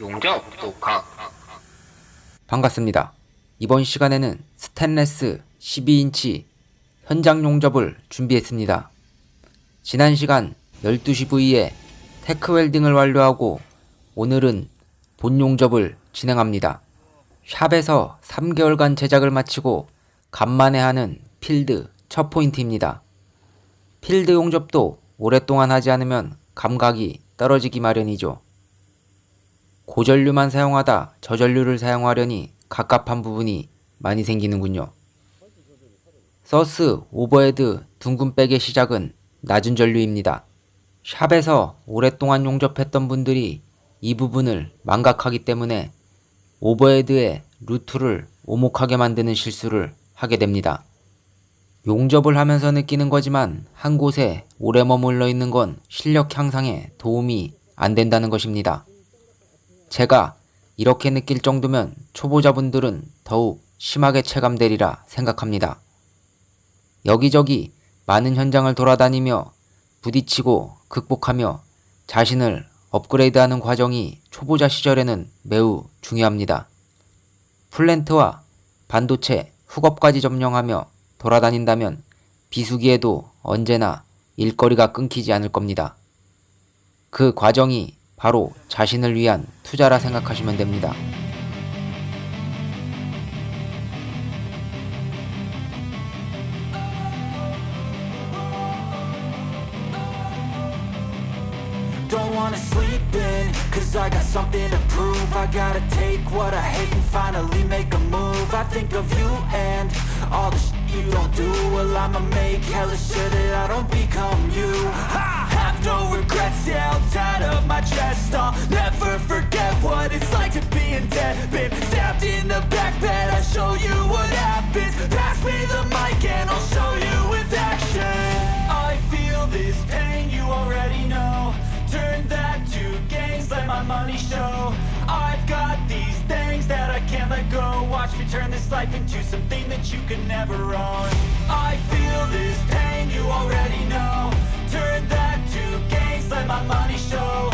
용접 독학 반갑습니다. 이번 시간에는 스테인레스 12인치 현장 용접을 준비했습니다. 지난 시간 12시 부위에 테크 웰딩을 완료하고 오늘은 본 용접을 진행합니다. 샵에서 3개월간 제작을 마치고 간만에 하는 필드 첫 포인트입니다. 필드 용접도 오랫동안 하지 않으면 감각이 떨어지기 마련이죠. 고전류만 사용하다 저전류를 사용하려니 갑갑한 부분이 많이 생기는군요. 서스 오버헤드 둥근 백의 시작은 낮은 전류입니다. 샵에서 오랫동안 용접했던 분들이 이 부분을 망각하기 때문에 오버헤드의 루트를 오목하게 만드는 실수를 하게 됩니다. 용접을 하면서 느끼는 거지만 한 곳에 오래 머물러 있는 건 실력 향상에 도움이 안 된다는 것입니다. 제가 이렇게 느낄 정도면 초보자분들은 더욱 심하게 체감되리라 생각합니다. 여기저기 많은 현장을 돌아다니며 부딪히고 극복하며 자신을 업그레이드하는 과정이 초보자 시절에는 매우 중요합니다. 플랜트와 반도체, 훅업까지 점령하며 돌아다닌다면 비수기에도 언제나 일거리가 끊기지 않을 겁니다. 그 과정이 바로 자신을 위한 투자라 생각하시면 됩니다. Watch me turn this life into something that you can never own. I feel this pain, you already know. Turn that to gains, let my money show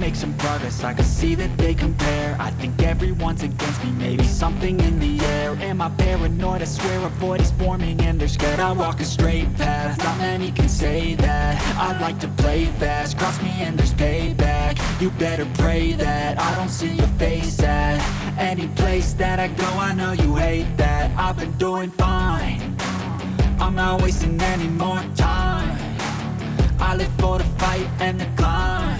make some progress, I can see that they compare. I think everyone's against me, maybe something in the air. Am I paranoid? I swear a void is forming and they're scared. I walk a straight path, not many can say that. I like to play fast, cross me and there's payback. You better pray that I don't see your face at Any place that I go, I know you hate that. I've been doing fine. I'm not wasting any more time. I live for the fight and the climb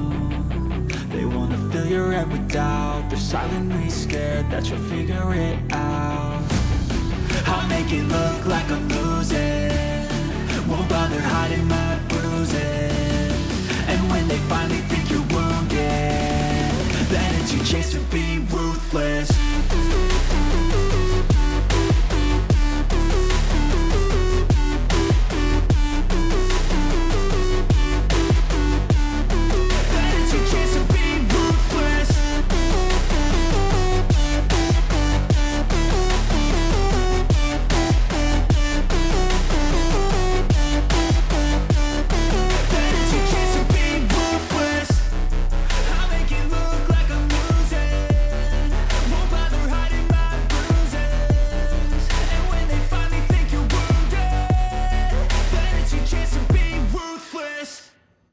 they wanna fill your head with doubt. They're silently scared that you'll figure it out. I'll make it look like I'm losing. Won't bother hiding my bruises.